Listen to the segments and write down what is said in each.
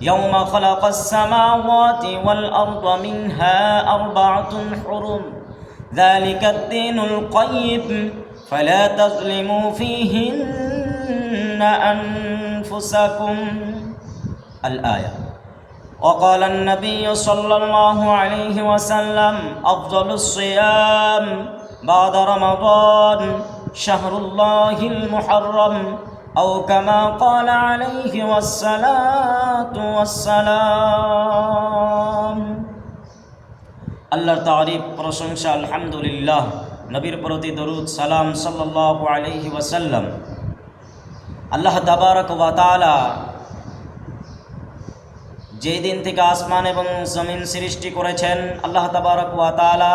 يوم خلق السماوات والأرض منها أربعة حرم. ذلك الدين القيم. فلا تظلموا فيهن أنفسكم. الآية. وقال النبي صلى الله عليه وسلم أفضل الصيام بعد رمضان شهر الله المحرم. أو كما قال عليه والصلاة والسلام আল্লাহর তারিফ প্রশংসা আলহামদুলিল্লাহ নবীর প্রতি দরুদ সালাম সাল্লাল্লাহু আলাইহি ওয়াসাল্লাম আল্লাহ তাবারক ওয়া তাআলা যেই দিন থেকে আসমান এবং জমিন সৃষ্টি করেছেন আল্লাহ তাবারক ওয়া তাআলা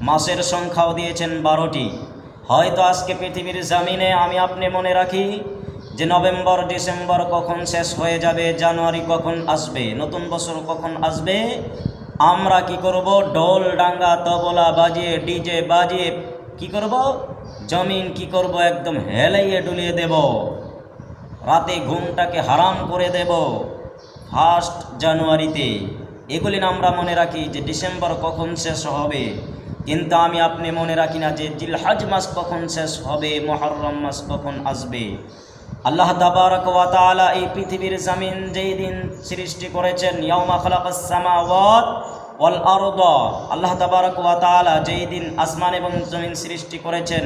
মাসের সংখ্যাও দিয়েছেন বারোটি হয়তো আজকে পৃথিবীর জামিনে আমি আপনি মনে রাখি যে নভেম্বর, ডিসেম্বর কখন শেষ হয়ে যাবে, জানুয়ারি কখন আসবে, নতুন বছর কখন আসবে, আমরা কি করব? ডোল ডাঙ্গা, তবলা বাজিয়ে, ডিজে বাজিয়ে কি করব? জমিন কি করব? একদম হেলাইয়ে ডুলিয়ে দেব। রাতে ঘুমটাকে হারাম করে দেব। ফার্স্ট জানুয়ারিতে। এগুলি আমরা মনে রাখি যে ডিসেম্বর কখন শেষ হবে। কিন্তু আমি আপনি মনে রাখি না যে জিলহাজ মাস কখন শেষ হবে, মহরম মাস কখন আসবে। আল্লাহ তাবারক ওয়া তাআলা এই পৃথিবীর জমিন যেই দিন সৃষ্টি করেছেন, ইয়াউমা খালাকাস সামাওয়াত ওয়াল আরদ, আল্লাহ তাবারক ওয়া তাআলা যেই দিন আসমান এবং জমিন সৃষ্টি করেছেন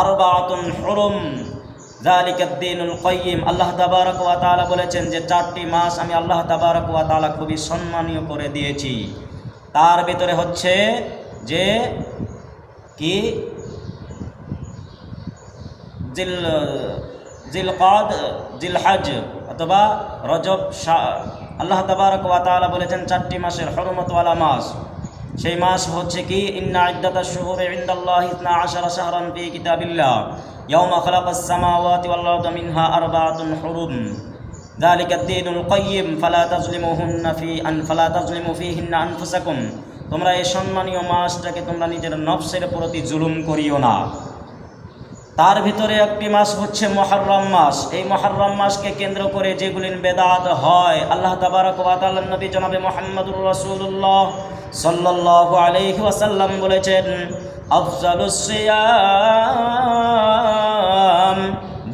আরবাতুন হুরুম জালিকাদ্দিনুল কয়্যিম আল্লাহ তাবারক ওয়া তাআলা বলেছেন যে চারটি মাস আমি আল্লাহ তাবারক ওয়া তাআলা খুবই সম্মানীয় করে দিয়েছি। তার ভিতরে হচ্ছে যে কি জিল জিলকাদ জিলহাজ অথবা রজব শাহ আল্লাহ তাবারক ওয়া তাআলা বলেছেন চারটি মাসের হরমতওয়ালা মাস সেই মাস হচ্ছে কি ইন্না ইদ্দাতা শুহুরে ইনদাল্লাহি ইসনা আশারা শাহরান ফি কিতাবিল্লাহ ইয়াউমা খালাকাস সামাওয়াতি ওয়াল আরদা মিনহা আরবাআতুন হুরুম ذلك الدين القيم فلا تظلموهن في أن فلا تظلموا فيهن أنفسكم তোমরা এই সম্মানীয় মাসটাকে তোমরা নিজের নফসের প্রতি জুলুম করিও না। তার ভিতরে একটি মাস হচ্ছে মহরম মাস। এই মহরম মাসকে কেন্দ্র করে যেগুলি বেদাত হয়, আল্লাহ তাবারক নবী জনাবে মুহাম্মদুর রাসূলুল্লাহ সাল্লাল্লাহু আলাইহি ওয়াসাল্লাম বলেছেন আফজালুস সিয়াম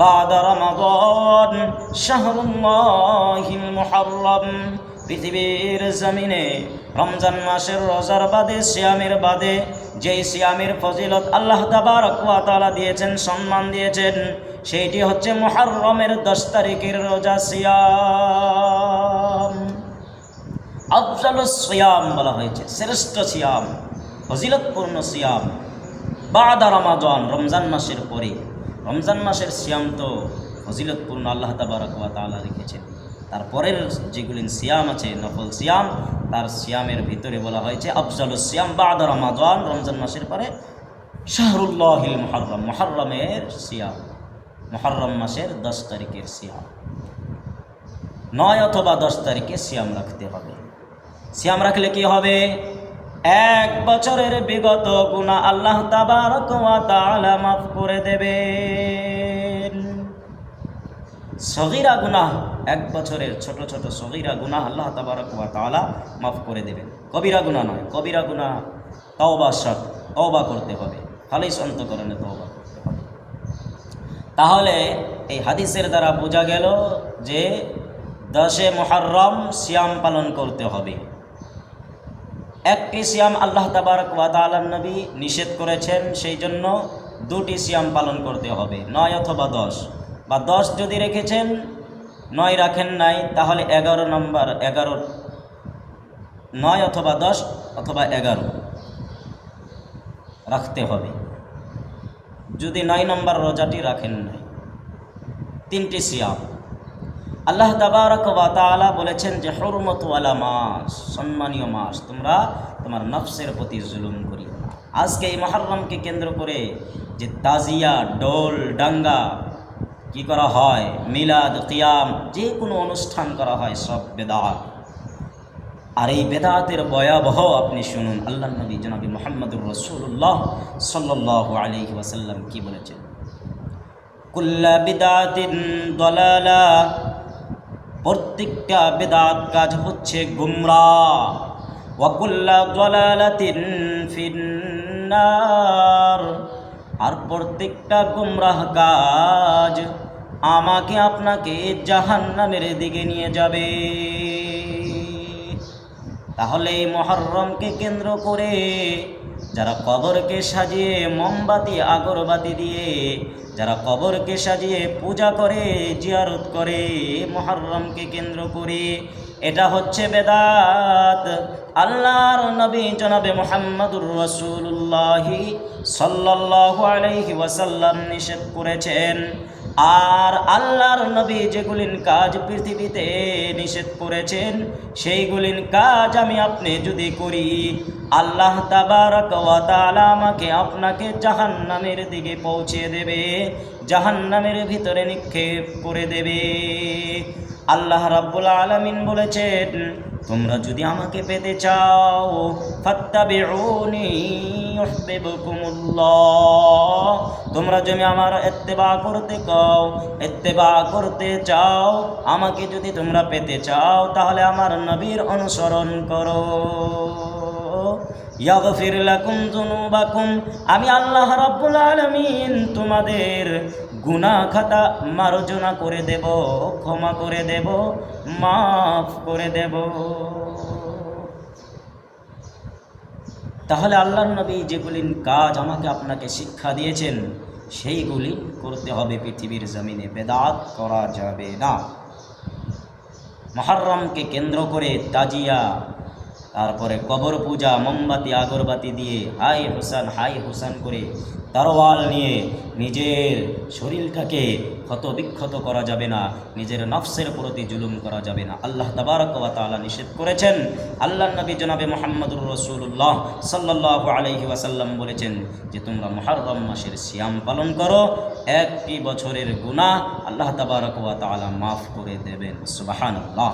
বাদা রমাদান শাহরুল্লাহিল পৃথিবীর জমিনে রমজান মাসের রোজার বাদে, সিয়ামের বাদে, যেই সিয়ামের ফজিলত আল্লাহ তাবারক ওয়া তাআলা দিয়েছেন, সম্মান দিয়েছেন, সেইটি হচ্ছে মুহররমের দশ তারিখের রোজা সিয়াম। আফজালুস সিয়াম বলা হয়েছে, শ্রেষ্ঠ সিয়াম, ফজিলতপূর্ণ সিয়াম। বাদা রমাজান, রমজান মাসের পরে, রমজান মাসের সিয়াম তো ফজিলতপূর্ণ আল্লাহ তাবারক ওয়া রেখেছেন। তারপরের যেগুলি সিয়াম আছে, নফল সিয়াম, তার সিয়ামের ভিতরে বলা হয়েছে, আফজাল সিয়াম বা বাদ রমাদান, রমজান মাসের পরে শাহরুল্লাহিল মহরম মহরমের সিয়াম মহরম মাসের দশ তারিখের সিয়াম। নয় অথবা দশ তারিখে সিয়াম রাখতে হবে। সিয়াম রাখলে কি হবে? এক বছরের বিগত গুণা আল্লাহ ওয়া মাফ করে দেবেন। সগিরা গুনাহ এক বছরের ছোট ছোট সগিরা গুনাহ আল্লাহ তাবারক ওয়া তাআলা মাফ করে দেবেন কবিরা গুনাহ নয়, কবিরা গুনাহ তওবা শর্ত, তওবা করতে হবে। খালিস অন্তকরণে তওবা করতে হবে। তাহলে এই হাদিসের দ্বারা বোঝা গেল যে দশে মুহররম সিয়াম পালন করতে হবে। একটি সিয়াম আল্লাহ তাবারক ওয়া তাআলার নবী নিষেধ করেছেন, সেই জন্য দুটি সিয়াম পালন করতে হবে, নয় অথবা দশ। বা দশ যদি রেখেছেন নয় রাখেন নাই, তাহলে এগারো নম্বর, এগারো নয় অথবা দশ অথবা এগারো। রাখতে হবে। যদি নয় নম্বর রোজাটি রাখেন নাই। তিনটি সিয়াম। আল্লাহ তাবারক ওয়া বলেছেন যে হরমতওয়ালা মাস, সম্মানীয় মাস, তোমরা তোমার নফসের প্রতি জুলুম করিও আজকে এই মহরমকে কেন্দ্র করে যে তাজিয়া, ডোল, ডাঙ্গা কি করা হয়? মিলাদ, কিয়াম, যে কোনো অনুষ্ঠান করা হয়, সব বেদাত। আর এই বেদাতের ভয়াবহ আপনি শুনুন আল্লাহ নবী জনাবি মোহাম্মদুর রসুল্লাহ সাল্লাহ আলী ওয়াসাল্লাম কি বলেছেন? কুল্লা বিদাতিন দলালা, প্রত্যেকটা বেদাত কাজ হচ্ছে গুমরা। ওয়াকুল্লা দলালাতিন ফিন্নার। আর প্রত্যেকটা গুমরাহ কাজ আমাকে আপনাকে জাহান্নামের দিকে নিয়ে যাবে। তাহলে এই মহরমকে কেন্দ্র করে যারা কবরকে সাজিয়ে মোমবাতি, আগরবাতি দিয়ে যারা কবরকে সাজিয়ে পূজা করে, জিয়ারত করে, মহরমকে কেন্দ্র করে এটা হচ্ছে বেদাত। আল্লাহর নবী জনাবে মোহাম্মদুর রসুল্লাহি সাল্লাল্লাহু আলাইহি ওয়াসাল্লাম নিষেধ করেছেন। আর আল্লাহর নবী যেগুলিন কাজ পৃথিবীতে নিষেধ করেছেন সেইগুলিন কাজ আমি আপনি যদি করি, আল্লাহ তাবারক ওয়া আমাকে আপনাকে জাহান্নামের দিকে পৌঁছে দেবে, জাহান্নামের ভিতরে নিক্ষেপ করে দেবে। আল্লাহ রাব্বুল আলামিন বলেছেন, তোমরা যদি আমাকে পেতে চাও তোমরা যদি আমার ইত্তেবা করতে কও, ইত্তেবা করতে চাও, আমাকে যদি তোমরা পেতে চাও, তাহলে আমার নবীর অনুসরণ করো। ইয়াগফির লাকুম যুনুবাকুম। আমি আল্লাহ রাব্বুল আলামিন তোমাদের গুনাহ খাতা মার্জনা করে দেব, ক্ষমা করে দেব, মাফ করে দেব। তাহলে আল্লাহর নবী যেগুলি কাজ আমাকে আপনাকে শিক্ষা দিয়েছেন, সেইগুলি করতে হবে পৃথিবীর জমিনে, বেদাত করা যাবে না। মহরমকে কেন্দ্র করে তাজিয়া তারপরে কবর পূজা, মোমবাতি, আগরবাতি দিয়ে হাই হোসান হাই হোসান করে তারওয়াল নিয়ে নিজের শরীরটাকে ক্ষত বিক্ষত করা যাবে না, নিজের নফসের প্রতি জুলুম করা যাবে না। আল্লাহ তাবারক তাআলা নিষেধ করেছেন। আল্লাহ নবী জনাবে মোহাম্মদুর রসুল্লাহ সাল্লাহ আলহি ওয়াসাল্লাম বলেছেন যে, তোমরা মহরম মাসের সিয়াম পালন করো, একটি বছরের গুনাহ আল্লাহ তাবারক ওয়া মাফ করে দেবেন। সুবাহান আল্লাহ